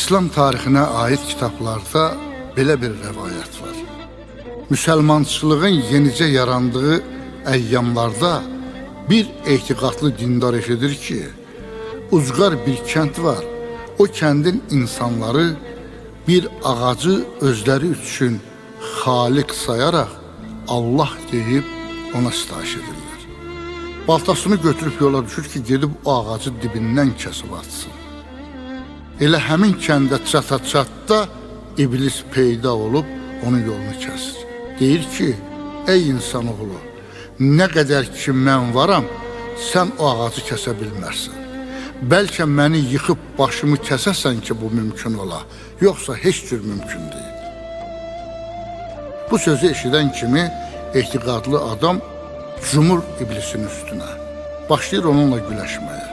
İslam tarixinə aid kitablarda belə bir rəvayət var. Müsəlmançılığın yenicə yarandığı əyyamlarda bir etiqadlı dindar eşidir ki, ucqar bir kənd var. O kəndin insanları bir ağacı özləri üçün xaliq sayaraq Allah deyib ona sitayiş edirlər. Baltasını götürüb yola düşür ki, gedib o ağacı dibindən kəsib atsın. Elə həmin kəndə çata-çatda iblis peyda olub onun yolunu kəsir. Deyir ki, ey insanoğlu, nə qədər ki mən varam, sən o ağacı kəsə bilmərsən. Bəlkə məni yıxıb başımı kəsəsən ki, bu mümkün ola, yoxsa heç cür mümkün deyil. Bu sözü eşidən kimi etiqadlı adam cumur iblisin üstünə. Başlayır onunla güləşməyə.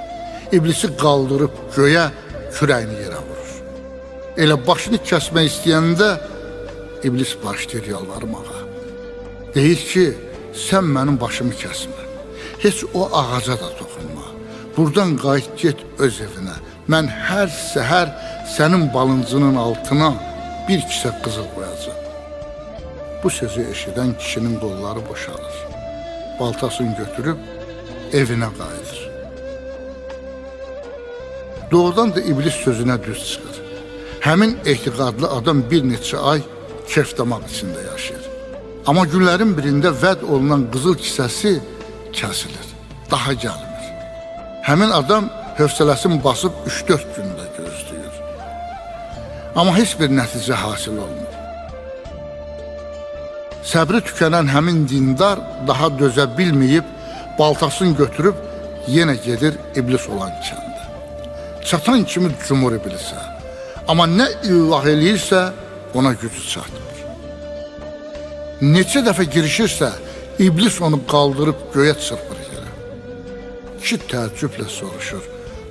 İblisi qaldırıb göyə kürəyini yerə vurur. Elə başını kəsmək istəyəndə iblis başlayır yalvarmağa. Deyir ki, sən mənim başımı kəsmə. Heç o ağaca da toxunma. Buradan qayıt get öz evinə. Mən hər səhər sənin balıncının altına bir kisə qızıl qoyacağam. Bu sözü eşidən kişinin qolları boşalır. Baltasını götürüb evinə qayıdır. Doğrudan da iblis sözünə düz çıxır. Həmin etiqadlı adam bir neçə ay kefdamaq içində yaşayır. Amma günlərin birində vəd olunan qızıl kisəsi kəsilir. Daha gəlmir. Həmin adam hövsələsini basıb 3-4 gündə gözləyir. Amma heç bir nəticə hasil olmur. Səbri tükənən həmin dindar daha dözə bilməyib baltasını götürüb yenə gedir iblis olan kəndə. Çatan kimi cumur iblisə. Amma nə illah eləyirsə ona gücü çatmır. Neçə dəfə girişirsə iblis onu qaldırıb göyə çırpır yerə. Kişi təəccüblə soruşur.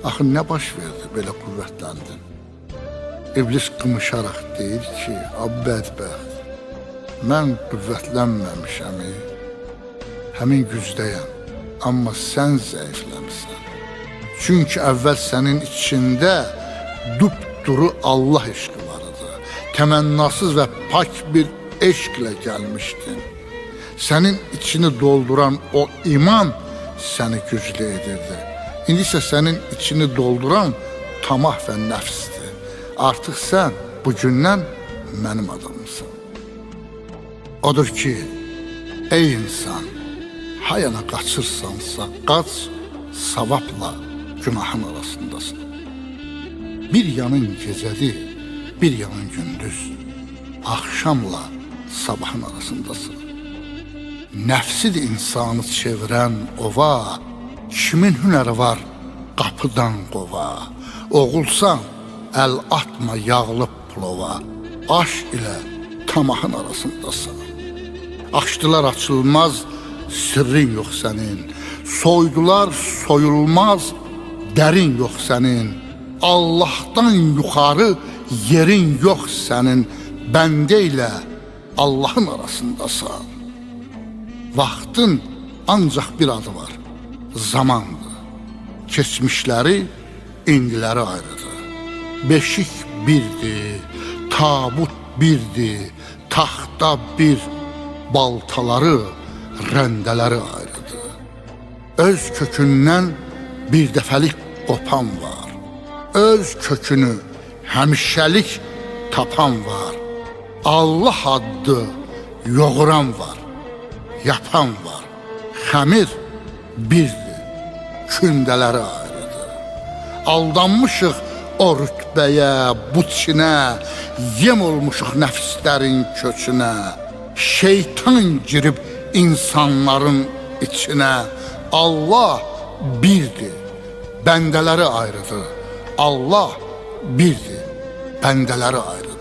Axı nə baş verdi belə qüvvətləndin? İblis qımışaraq deyir ki, "A bədbəxt, mən qüvvətlənməmişəm. Həmin gücdəyəm, amma sən zəifləmisən. Çünki əvvəl sənin içində dupduru Allah eşqi var idi. Təmənnasız və pak bir eşqlə gəlmişdin. Sənin içini dolduran o iman səni güclü edirdi. İndi isə sənin içini dolduran tamah və nəfsdir. Artıq sən bugündən mənim adamımsan. Odur ki, ey insan, hayana qaçırsansa qaç, savabla günahın arasındasın. Bir yanın gecədir, bir yanın gündüz. Axşamla sabahın arasındasın. Nəfsidir insanı çevirən ova, kimin hünəri var qapıdan qova. Oğulsan, əl atma yağlı plova. Aş ilə tamahın arasındasın. Açdılar açılmaz, sirrin yox sənin. Soydular soyulmaz, dərin yox sənin. Allahdan yuxarı yerin yox sənin. Bəndə ilə Allahın arasındasan. Vaxtın ancaq bir adı var. Zamandır. Keçmişləri, indiləri ayrıdır. Beşik birdir, tabut birdir, taxta bir, baltaları, rəndələri ayrıdır. Öz kökündən bir dəfəlik qopan var. Öz kökünü həmişəlik tapan var. Allah addı yoğuran var. Yapan var. Xəmir birdir. Kündələri ayrıdır. Aldanmışıq o rütbəyə, bu çinə, yem olmuşuq nəfslərin köçünə. Şeytan girib insanların içinə. Allah birdir, bəndələri ayrıdır. Allah birdir, bəndələri ayrıdır.